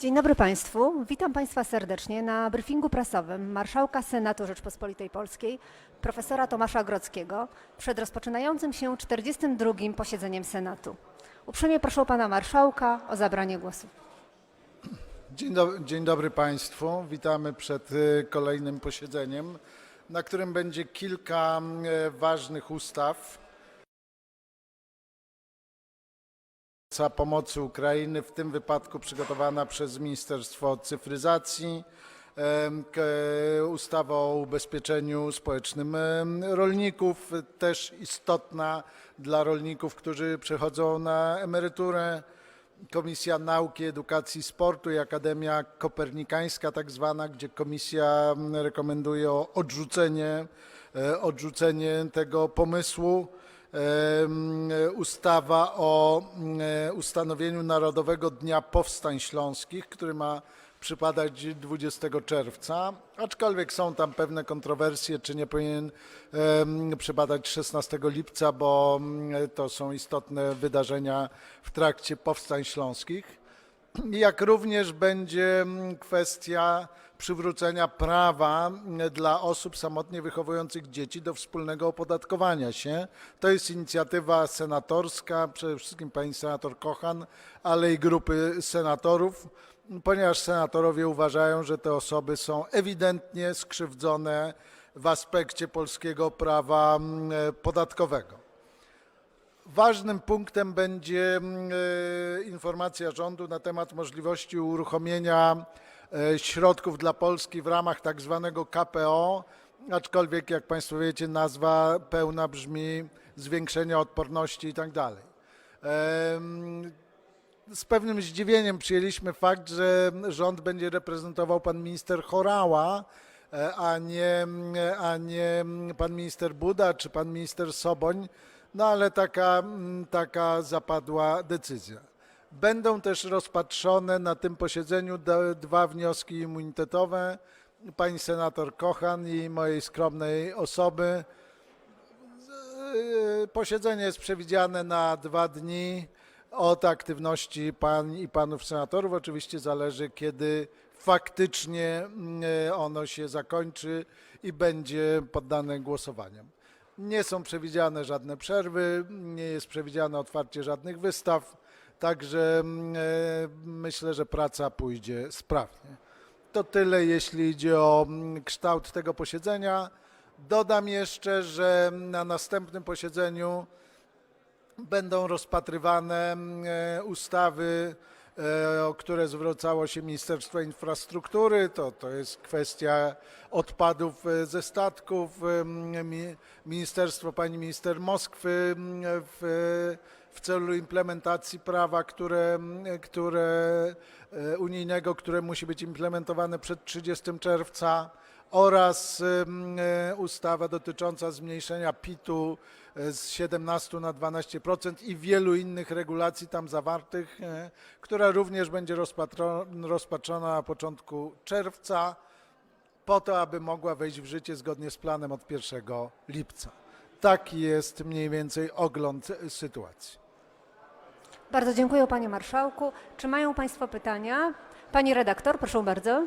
Dzień dobry Państwu. Witam Państwa serdecznie na briefingu prasowym Marszałka Senatu Rzeczpospolitej Polskiej, profesora Tomasza Grodzkiego, przed rozpoczynającym się 42. posiedzeniem Senatu. Uprzejmie proszę Pana Marszałka o zabranie głosu. Dzień, do, dzień dobry Państwu. Witamy przed y, kolejnym posiedzeniem, na którym będzie kilka y, ważnych ustaw pomocy Ukrainy, w tym wypadku przygotowana przez Ministerstwo Cyfryzacji, ustawa o ubezpieczeniu społecznym rolników, też istotna dla rolników, którzy przechodzą na emeryturę. Komisja Nauki, Edukacji Sportu i Akademia Kopernikańska tak zwana, gdzie komisja rekomenduje odrzucenie, e, odrzucenie tego pomysłu. Ustawa o mm, e, ustanowieniu Narodowego Dnia Powstań Śląskich, który ma przypadać 20 czerwca, aczkolwiek są tam pewne kontrowersje, czy nie powinien przypadać 16 lipca, bo mm, to są istotne wydarzenia w trakcie powstań śląskich. Jak również będzie mm, kwestia przywrócenia prawa mm, dla osób samotnie wychowujących dzieci do wspólnego opodatkowania się. To jest inicjatywa senatorska, przede wszystkim pani senator Kochan, ale i grupy senatorów, ponieważ senatorowie uważają, że te osoby są ewidentnie skrzywdzone w aspekcie polskiego prawa mm, podatkowego. Ważnym punktem będzie mm, e, informacja rządu na temat możliwości uruchomienia środków dla Polski w ramach tak zwanego KPO, aczkolwiek jak Państwo wiecie nazwa pełna brzmi zwiększenia odporności i tak dalej. Z pewnym zdziwieniem przyjęliśmy fakt, że rząd będzie reprezentował pan minister Chorała, e, a nie, a nie pan minister Buda czy pan minister Soboń, no ale taka, taka zapadła decyzja. Będą też rozpatrzone na tym posiedzeniu dwa wnioski immunitetowe pani senator Kochan i mojej skromnej osoby. Yy, Posiedzenie jest przewidziane na dwa dni od aktywności pań i panów senatorów. Oczywiście zależy, kiedy faktycznie mm, ono się zakończy i będzie poddane głosowaniom. Nie są przewidziane żadne przerwy, nie jest przewidziane otwarcie żadnych wystaw, także mm, e, myślę, że praca pójdzie sprawnie. To tyle, jeśli idzie o mm, kształt tego posiedzenia. Dodam jeszcze, że na następnym posiedzeniu będą rozpatrywane mm, e, ustawy, o które zwracało się Ministerstwo Infrastruktury. To, to jest kwestia odpadów e, ze statków. mi- Ministerstwo pani minister Moskwy w, w celu implementacji prawa, które, które e, unijnego, które musi być implementowane przed 30 czerwca oraz e, ustawa dotycząca zmniejszenia PIT-u e, z 17 na 12% i wielu innych regulacji tam zawartych, e, która również będzie rozpatrzona na początku czerwca po to, aby mogła wejść w życie zgodnie z planem od 1 lipca. Taki jest mniej więcej ogląd sytuacji. Bardzo dziękuję Panie Marszałku. Czy mają Państwo pytania? Pani redaktor, proszę bardzo.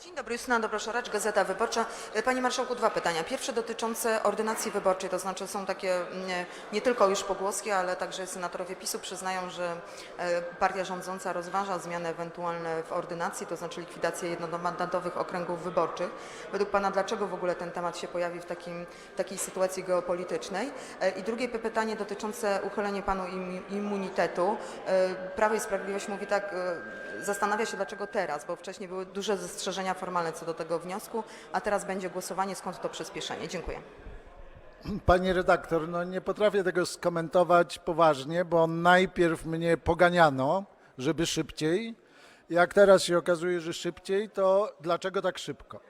Dzień dobry, Justyna Dobroszoracz, Gazeta Wyborcza. Panie Marszałku, dwa pytania. Pierwsze dotyczące ordynacji wyborczej, to znaczy są takie nie, nie tylko już pogłoski, ale także senatorowie PiSu przyznają, że e, partia rządząca rozważa zmiany ewentualne w ordynacji, to znaczy likwidację jednomandatowych okręgów wyborczych. Według Pana dlaczego w ogóle ten temat się pojawi w takim, takiej sytuacji geopolitycznej? E, I drugie pytanie dotyczące uchylenia Panu im- immunitetu. E, Prawo i Sprawiedliwość mówi tak, e, zastanawia się dlaczego teraz, bo wcześniej były duże zastrzeżenia formalne co do tego wniosku, a teraz będzie głosowanie. Skąd to przyspieszenie? Dziękuję. Pani redaktor, no nie potrafię tego skomentować poważnie, bo najpierw mnie poganiano, żeby szybciej. Jak teraz się okazuje, że szybciej, to dlaczego tak szybko?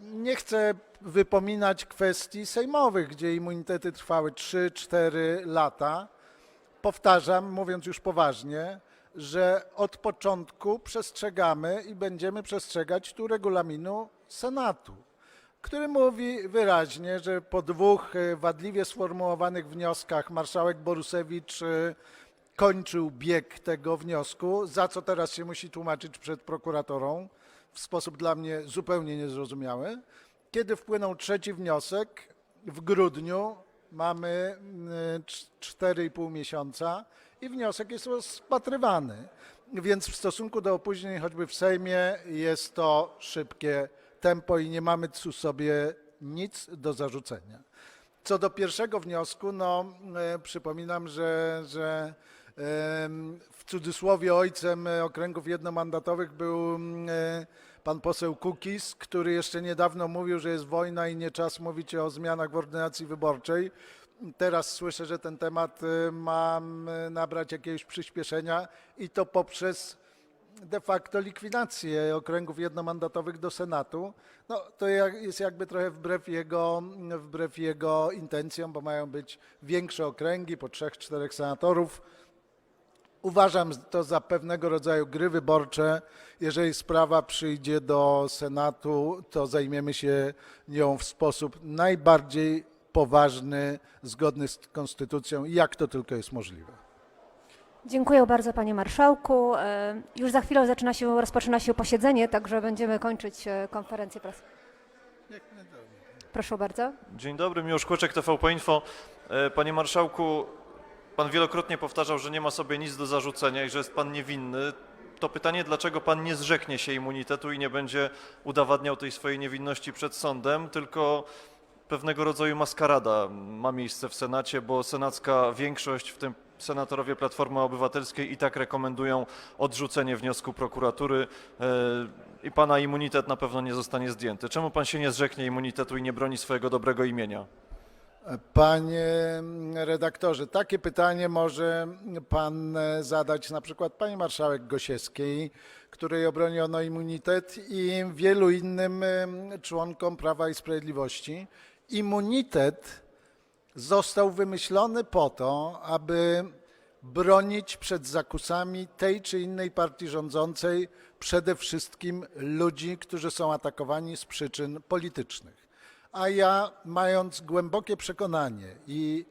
Nie chcę wypominać kwestii sejmowych, gdzie immunitety trwały 3-4 lata. Powtarzam, mówiąc już poważnie, że od początku przestrzegamy i będziemy przestrzegać tu regulaminu Senatu który mówi wyraźnie, że po dwóch e, wadliwie sformułowanych wnioskach marszałek Borusewicz e, kończył bieg tego wniosku, za co teraz się musi tłumaczyć przed prokuratorą w sposób dla mnie zupełnie niezrozumiały. Kiedy wpłynął trzeci wniosek w grudniu, mamy y, cz- 4,5 miesiąca i wniosek jest rozpatrywany. Więc w stosunku do opóźnień choćby w Sejmie jest to szybkie tempo i nie mamy tu sobie nic do zarzucenia. Co do pierwszego wniosku, no e, przypominam, że, że em, w cudzysłowie ojcem e, okręgów jednomandatowych był e, pan poseł Kukis, który jeszcze niedawno mówił, że jest wojna i nie czas mówić o zmianach w ordynacji wyborczej. Teraz słyszę, że ten temat e, ma mm, nabrać jakiegoś przyspieszenia i to poprzez de facto likwidację okręgów jednomandatowych do Senatu. No, to jest jakby trochę wbrew jego, wbrew jego intencjom, bo mają być większe okręgi po trzech, czterech senatorów. Uważam to za pewnego rodzaju gry wyborcze. Jeżeli sprawa przyjdzie do Senatu, to zajmiemy się nią w sposób najbardziej poważny, zgodny z konstytucją, jak to tylko jest możliwe. Dziękuję bardzo panie marszałku. E, Już za chwilę zaczyna się, rozpoczyna się posiedzenie, także będziemy kończyć e, konferencję prasową. Proszę bardzo. Dzień dobry, Miłosz Kłeczek, TVP Info. E, Panie Marszałku, Pan wielokrotnie powtarzał, że nie ma sobie nic do zarzucenia i że jest Pan niewinny. To pytanie, dlaczego Pan nie zrzeknie się immunitetu i nie będzie udowadniał tej swojej niewinności przed sądem, tylko pewnego rodzaju maskarada ma miejsce w Senacie, bo senacka większość, w tym senatorowie Platformy Obywatelskiej i tak rekomendują odrzucenie wniosku prokuratury e, i Pana immunitet na pewno nie zostanie zdjęty. Czemu Pan się nie zrzeknie immunitetu i nie broni swojego dobrego imienia? Panie redaktorze, takie pytanie może pan e, zadać na przykład pani marszałek Gosiewskiej, której obroniono immunitet i wielu innym em, członkom Prawa i Sprawiedliwości. Immunitet został wymyślony po to, aby bronić przed zakusami tej czy innej partii rządzącej przede wszystkim ludzi, którzy są atakowani z przyczyn politycznych. A ja, mając głębokie przekonanie i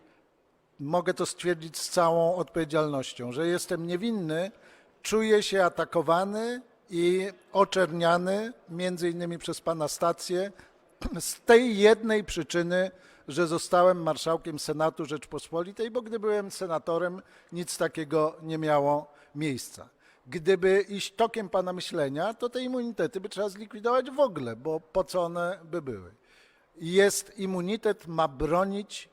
mogę to stwierdzić z całą odpowiedzialnością, że jestem niewinny, czuję się atakowany i oczerniany, między innymi przez pana stację, z tej jednej przyczyny, że zostałem marszałkiem Senatu Rzeczpospolitej, bo gdy byłem senatorem, nic takiego nie miało miejsca. Gdyby iść tokiem pana myślenia, to te immunitety by trzeba zlikwidować w ogóle, bo po co one by były? Jest immunitet, ma bronić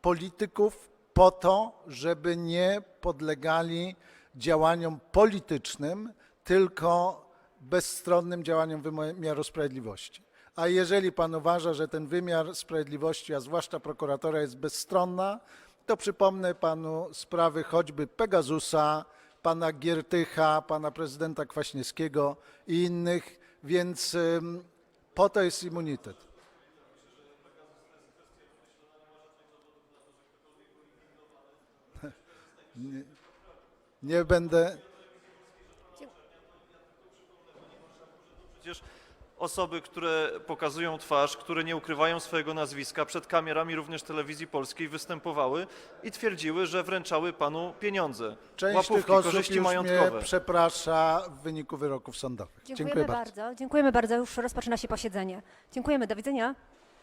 polityków po to, żeby nie podlegali działaniom politycznym, tylko bezstronnym działaniom wymiaru sprawiedliwości. A jeżeli pan uważa, że ten wymiar sprawiedliwości, a zwłaszcza prokuratora jest bezstronna, to przypomnę panu sprawy choćby Pegasusa, pana Giertycha, pana prezydenta Kwaśniewskiego i innych, więc po to jest immunitet. Nie, nie będę. Przecież osoby, które pokazują twarz, które nie ukrywają swojego nazwiska, przed kamerami również telewizji polskiej występowały i twierdziły, że wręczały panu pieniądze. Część łapówki, tych osób korzyści już mnie majątkowe. przeprasza w wyniku wyroków sądowych. Dziękujemy, Dziękuję bardzo. bardzo. Dziękujemy bardzo. Już rozpoczyna się posiedzenie. Dziękujemy. Do widzenia.